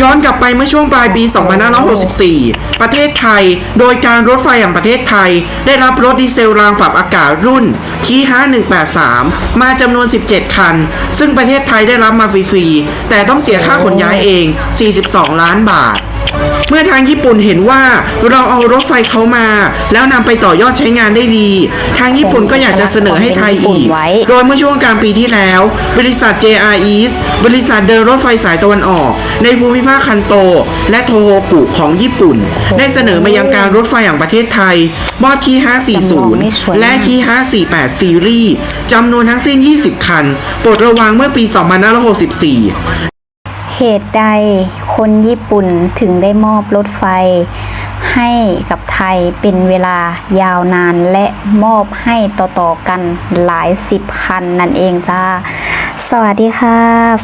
ย้อนกลับไปเมื่อช่วงปลายปี 2564 ประเทศไทย โดยการรถไฟแห่งประเทศไทย ได้รับรถดีเซลรางปรับอากาศรุ่นคี5183 มาจำนวน 17 คัน ซึ่งประเทศไทยได้รับมาฟรีๆ แต่ต้องเสียค่าขนย้ายเอง 42 ล้านบาท เมื่อทางญี่ปุ่นเห็นว่าเราเอารถไฟเขามา แล้วนำไปต่อยอดใช้งานได้ดี ทางญี่ปุ่นก็อยากจะเสนอให้ไทยอีก โดยเมื่อช่วงกลางปีที่แล้ว บริษัท JR East บริษัทเดินรถไฟสายตะวันออก ในภูมิภาคคันโต และโทโฮกุของญี่ปุ่น ได้เสนอมายังการรถไฟแห่งประเทศไทย มอบคี540 และคี548 ซีรีส์จำนวนทั้งสิ้น 20 คัน โปรดระวังเมื่อปี 2564 เหตุใดคนญี่ปุ่นถึงได้มอบรถไฟ ให้กับไทยเป็นเวลายาวนานและมอบให้ต่อๆกันหลายสิบคันนั่นเองจ้าสวัสดีค่ะ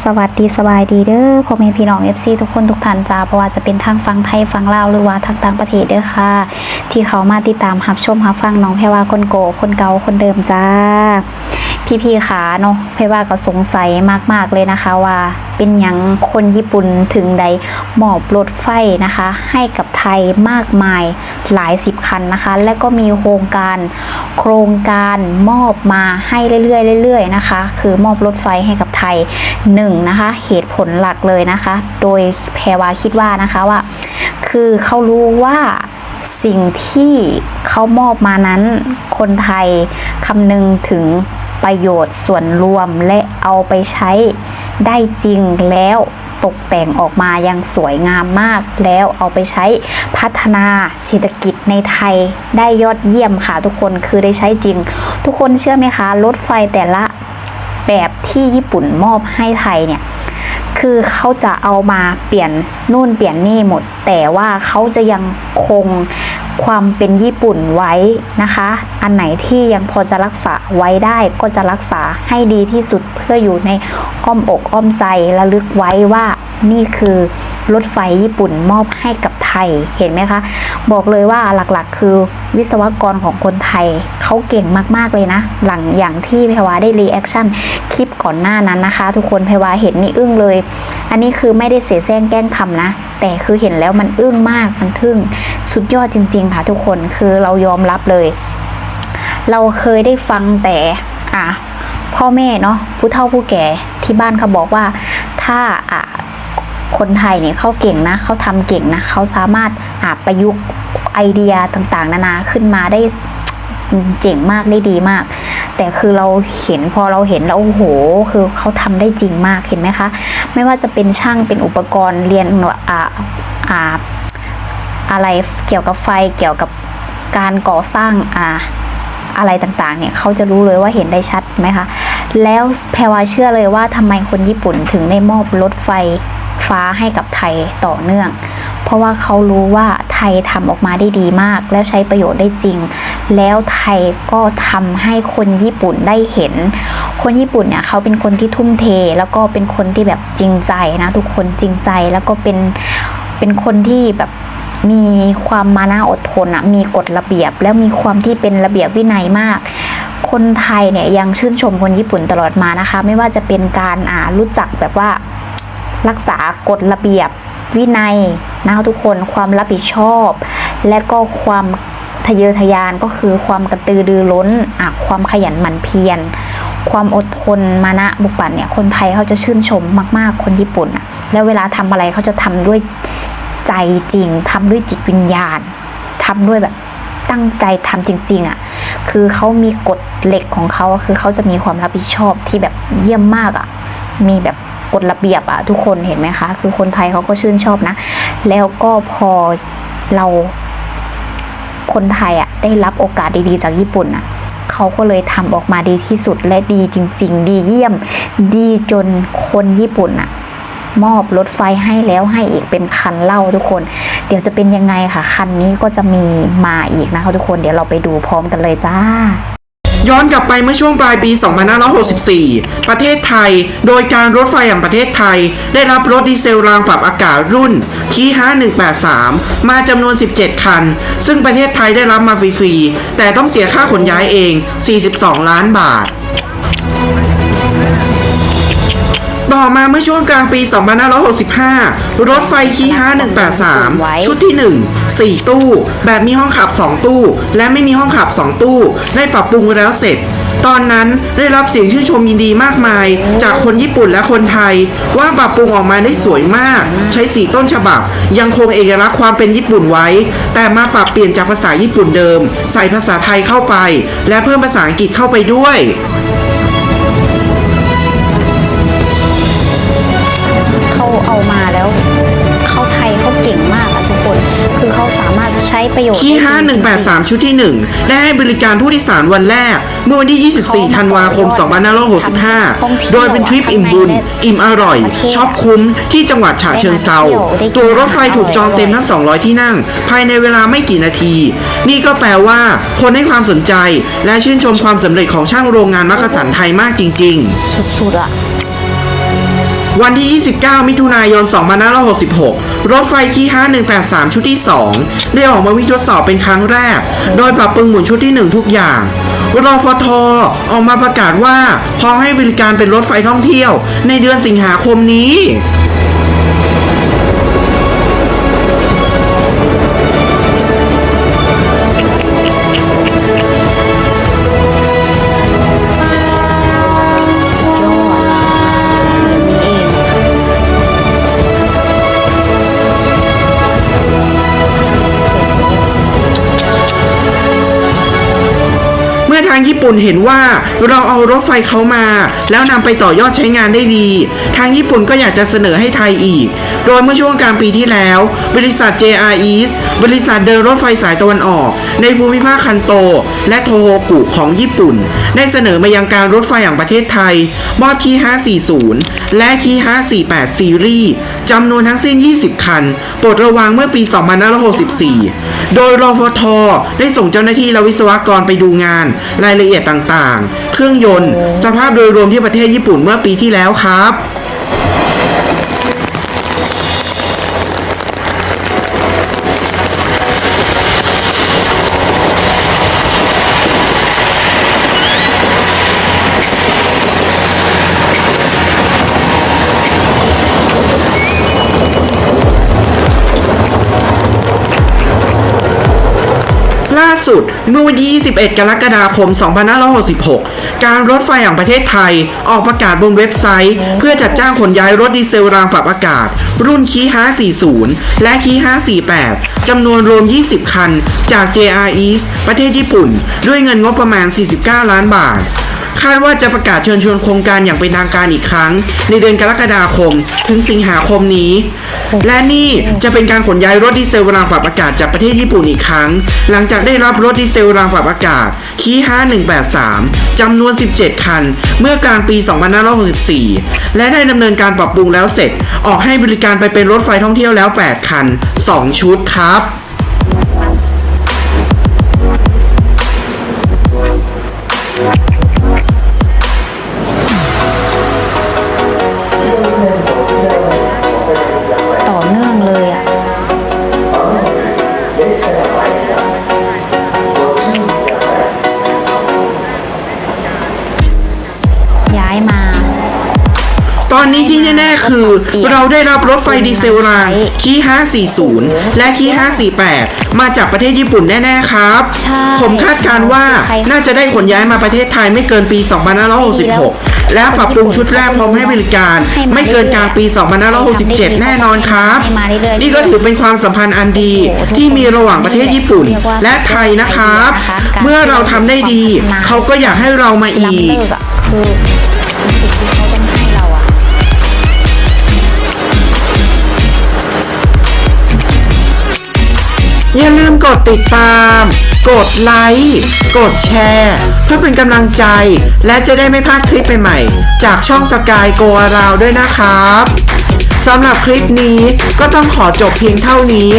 สวัสดีสบายดีเด้อพ่อแม่พี่น้อง FC ทุกคนทุกท่านจ้าเพราะว่าจะเป็นทางฟังไทยฟังลาวหรือว่าทางต่างประเทศเด้อค่ะ ที่เขามาติดตามรับชมรับฟังน้องแพรว่าคนโกคนเก่าคนเดิมจ้า พี่ๆขาเนาะเพว่าก็สงสัยมากๆเลยนะคะว่าเป็นหยังคนญี่ปุ่นถึงได้มอบรถไฟนะคะ ให้กับไทยมากมายหลายสิบคันนะคะ และก็มีโครงการโครงการมอบมาให้เรื่อยๆเรื่อยๆนะคะ คือมอบรถไฟให้กับไทยหนึ่งนะคะเหตุผลหลักเลยนะคะ โดยแพรวาคิดว่านะคะว่า คือเขารู้ว่าสิ่งที่เขามอบมานั้นคนไทยคำนึงถึง ประโยชน์ส่วนรวมและเอาไปใช้ได้จริงแล้วตกแต่งออกมายังสวยงามมาก แล้วเอาไปใช้พัฒนาเศรษฐกิจในไทยได้ยอดเยี่ยมค่ะทุกคนคือได้ใช้จริง ทุกคนเชื่อไหมคะ รถไฟแต่ละแบบที่ญี่ปุ่นมอบให้ไทยเนี่ยคือเขาจะเอามาเปลี่ยนนู่นเปลี่ยนนี่หมด แต่ว่าเขาจะยังคง ความเป็นญี่ปุ่นไว้นะคะ อันไหนที่ยังพอจะรักษาไว้ได้ก็จะรักษาให้ดีที่สุดเพื่ออยู่ในอ้อมอกอ้อมใจระลึกไว้ว่านี่คือรถไฟญี่ปุ่นมอบให้กับ ทยเห็นไหมคะ บอกเลยว่าหลักๆ คือวิศวกรของคนไทยเขาเก่งมากๆเลยนะ หลังอย่างที่เพวาได้รีแอคชั่นคลิปก่อนหน้านั้นนะคะ ทุกคนเพวาเห็นนี่อึ้งเลย อันนี้คือไม่ได้เสียแซงแกล้งทำนะ แต่คือเห็นแล้วมันอึ้งมากมันทึ่งสุดยอดจริง ๆ ค่ะ ทุกคนคือเรายอมรับเลย เราเคยได้ฟังแต่อะพ่อแม่เนาะผู้เฒ่าผู้แก่ที่บ้านเขาบอกว่าถ้าอะ คนไทยเนี่ยเขาเก่งนะเขาทำเก่งนะเขาสามารถอะประยุกต์ไอเดียต่างๆ นานาขึ้นมาได้เจ๋งมากได้ดีมาก แต่คือเราเห็นพอเราเห็นแล้วโอ้โห คือเขาทำได้จริงมากเห็นไหมคะ ไม่ว่าจะเป็นช่างเป็นอุปกรณ์เรียนอ่าอ่าอะไรเกี่ยวกับไฟเกี่ยวกับการก่อสร้างอ่าอะไรต่างๆ เนี่ยเขาจะรู้เลยว่าเห็นได้ชัดไหมคะ แล้วแพรวาเชื่อเลยว่าทำไมคนญี่ปุ่นถึงได้มอบรถไฟ ฟ้าให้กับไทยต่อเนื่อง เพราะว่าเขารู้ว่าไทยทำออกมาได้ดีมาก แล้วใช้ประโยชน์ได้จริง แล้วไทยก็ทำให้คนญี่ปุ่นได้เห็น คนญี่ปุ่นเนี่ยเขาเป็นคนที่ทุ่มเท แล้วก็เป็นคนที่แบบจริงใจนะทุกคนจริงใจแล้วก็เป็นเป็นคนที่แบบมีความมานะอดทนอะมีกฎระเบียบ แล้วมีความที่เป็นระเบียบวินัยมาก คนไทยเนี่ยยังชื่นชมคนญี่ปุ่นตลอดมานะคะ ไม่ว่าจะเป็นการอ่ารู้จักแบบว่า รักษากฎระเบียบวินัยนะคะทุกคนความรับผิดชอบ และก็ความทะเยอทะยานก็คือความกระตือรือร้นความขยันหมั่นเพียรความอดทนมานะบุกบั่นเนี่ยคนไทยเขาจะชื่นชมมาก ๆ คนญี่ปุ่นอะแล้วเวลาทำอะไรเขาจะทำด้วยใจจริงทำด้วยจิตวิญญาณทำด้วยแบบตั้งใจทำจริง ๆอะคือเขามีกฎเหล็กของเขาคือเขาจะมีความรับผิดชอบที่แบบเยี่ยมมากอะมีแบบ กฎระเบียบอะทุกคนเห็นไหมคะ คือคนไทยเขาก็ชื่นชอบนะ แล้วก็พอเราคนไทยอะได้รับโอกาสดีๆ จากญี่ปุ่นอะเขาก็เลยทำออกมาดีที่สุดและดีจริง ๆ ดีเยี่ยม ดีจนคนญี่ปุ่นอะมอบรถไฟให้แล้วให้อีกเป็นคันเล่าทุกคน เดี๋ยวจะเป็นยังไงค่ะ คันนี้ก็จะมีมาอีกนะคะทุกคนเดี๋ยวเราไปดูพร้อมกันเลยจ้า ย้อนกลับไปเมื่อช่วงปลายปี 2564 ประเทศไทย โดยการรถไฟแห่งประเทศไทย ได้รับรถดีเซลรางปรับอากาศรุ่นคี5183 มาจำนวน 17 คัน ซึ่งประเทศไทยได้รับมาฟรีๆ แต่ต้องเสียค่าขนย้ายเอง 42 ล้านบาท ต่อมาเมื่อช่วงกลางปี 2565 รถไฟคีฮา183 ชุดที่ 1 4 ตู้ แบบมีห้องขับ 2 ตู้ และไม่มีห้องขับ 2 ตู้ ได้ปรับปรุงแล้วเสร็จตอนนั้นได้รับเสียงชื่นชมยินดีมากมาย จากคนญี่ปุ่นและคนไทย ว่าปรับปรุงออกมาได้สวยมาก ใช้สีต้นฉบับ ยังคงเอกลักษณ์ความเป็นญี่ปุ่นไว้ แต่มาปรับเปลี่ยนจากภาษาญี่ปุ่นเดิม ใส่ภาษาไทยเข้าไป และเพิ่มภาษาอังกฤษเข้าไปด้วย ประโยชน์ที่ได้จริงๆ5183 ชุดที่ 1 ได้ให้บริการผู้โดยสารวันแรก เมื่อวันที่ 24 ธันวาคม 2565 โดยเป็นทริปอิ่มบุญ อิ่มอร่อยชอบคุ้มที่จังหวัดฉะเชิงเซาตัวรถไฟถูกจองเต็มทั้ง 200 ที่นั่ง ภายในเวลาไม่กี่นาที นี่ก็แปลว่า คนให้ความสนใจและชื่นชมความสำเร็จของช่างโรงงานมักกะสันไทยมากจริง ๆ สุดๆอะ วันที่ 29 มิถุนายน 2566 รถไฟคีฮา183 ชุดที่ 2 ได้ออกมาวิ่งทดสอบเป็นครั้งแรก โดยปรับปรุงหมุนชุดที่ 1 ทุกอย่างรอฟทออกมาประกาศว่าพร้อมให้บริการเป็นรถไฟท่องเที่ยว ในเดือนสิงหาคมนี้ ทางญี่ปุ่นเห็นว่าเราเอารถไฟเขามา แล้วนำไปต่อยอดใช้งานได้ดี ทางญี่ปุ่นก็อยากจะเสนอให้ไทยอีก โดยเมื่อช่วงกลางปีที่แล้ว บริษัท JR East บริษัทเดินรถไฟสายตะวันออก ในภูมิภาคคันโต และโทโฮกุของญี่ปุ่น ได้เสนอมายังการรถไฟแห่างประเทศไทย มอบคี540 และคี548 ซีรีส์จำนวนทั้งสิ้น 20 คันปรดระวังเมื่อปี 2564 โดยรฟท ได้ส่งเจ้าหน้าที่และวิศวกรไปดูงานรายละเอียดต่างๆ เครื่องยนต์ สภาพโดยรวมที่ประเทศญี่ปุ่นเมื่อปีที่แล้วครับ สุดเมื่อวันที่ 21 กรกฎาคม 2566 การรถไฟแห่งประเทศไทย ออกประกาศบนเว็บไซต์ เพื่อจัดจ้างขนย้ายรถดีเซลรางปรับอากาศ รุ่นคี540 และคี548 จำนวนรวม 20 คัน จาก JR East ประเทศญี่ปุ่น ด้วยเงินงบประมาณ 49 ล้านบาท คาดว่าจะประกาศเชิญชวนโครงการอย่างเป็นทางการอีกครั้ง ในเดือนกรกฎาคม ถึงสิงหาคมนี้ และนี่จะเป็นการขนย้ายรถดีเซลรางปรับอากาศจากประเทศญี่ปุ่นอีกครั้ง หลังจากได้รับรถดีเซลรางปรับอากาศคี5183จำนวน 17 คัน เมื่อกลางปี 2564 และได้ดำเนินการปรับปรุงแล้วเสร็จ ออกให้บริการไปเป็นรถไฟท่องเที่ยวแล้ว 8 คัน 2 ชุดครับ ตอนนี้ที่แน่ๆคือ เราได้รับรถไฟดีเซลรางคี540 และคี548 มาจากประเทศญี่ปุ่นแน่ๆครับใช่ผมคาดการณ์ว่าน่าจะได้ขนย้ายมาประเทศไทยไม่เกินปี 2566 และปรับปรุงชุดแรกพร้อมให้บริการ ไม่เกินกลางปี 2567 แน่นอนครับ นี่ก็ถือเป็นความสัมพันธ์อันดีที่มีระหว่างประเทศญี่ปุ่น และไทยนะครับ เมื่อเราทำได้ดี เขาก็อยากให้เรามาอีล้ำก อย่าลืมกดติดตาม กดไลค์ กดแชร์ เพื่อเป็นกำลังใจ และจะได้ไม่พลาดคลิปใหม่ๆ จากช่องสกายโกราวด้วยนะครับสำหรับคลิปนี้ก็ต้องขอจบเพียงเท่านี้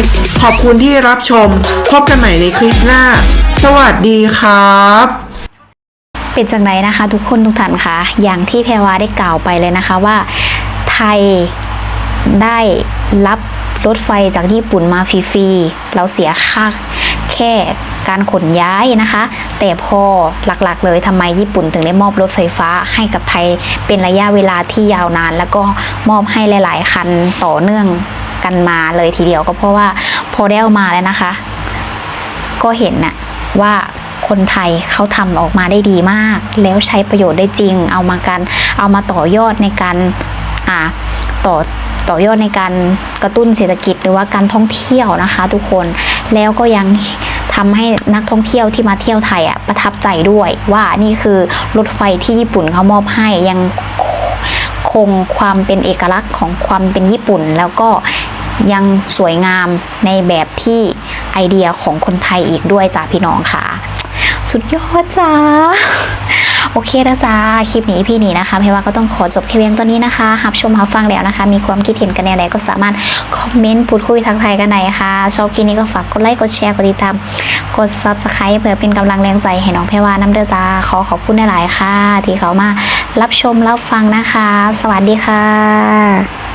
ขอบคุณที่รับชม พบกันใหม่ในคลิปหน้า สวัสดีครับเป็นจังไรนะคะ ทุกคนทุกท่านคะอย่างที่แพรวาได้กล่าวไปเลยนะคะว่าไทยได้รับ รถไฟจากญี่ปุ่นมาฟรีๆ เราเสียค่าแค่การขนย้ายนะคะ แต่พอหลักๆ เลยทำไมญี่ปุ่นถึงได้มอบรถไฟฟ้าให้กับไทยเป็นระยะเวลาที่ยาวนาน แล้วก็มอบให้หลาย ๆ คันต่อเนื่องกันมาเลยทีเดียวก็เพราะว่าพอได้เอามาแล้วนะคะ ก็เห็นนะว่าคนไทยเขาทำออกมาได้ดีมาก แล้วใช้ประโยชน์ได้จริง เอามาการเอามาต่อยอดในการอ่าต่อ ต่อยอดในการกระตุ้นเศรษฐกิจหรือว่าการท่องเที่ยวนะคะ ทุกคนแล้วก็ยังทำให้นักท่องเที่ยวที่มาเที่ยวไทยอะประทับใจด้วยว่านี่คือรถไฟที่ญี่ปุ่นเขามอบให้ยังคงความเป็นเอกลักษณ์ของความเป็นญี่ปุ่น แล้วก็ยังสวยงามในแบบที่ไอเดียของคนไทยอีกด้วยจ้าพี่น้องค่ะ สุดยอดจ้า โอเคนะจ้าคลิปนี้พี่นี่นะคะเพว่าก็ต้องขอจบแค่เพียงตัวนี้นะคะหับชมหับฟังแล้วนะคะ มีความคิดเห็นกันแนวใดก็สามารถคอมเมนต์พูดคุยทักทายกันไหนค่ะชอบคลิปนี้ก็ฝากกดไลค์กดแชร์กดติดตามกด subscribe เพื่อเป็นกำลังแรงใจให้น้องเพว่าน้ำเดือจ้าขอขอบคุณหลายๆค่ะ ที่เขามารับชมรับฟังนะคะ สวัสดีค่ะ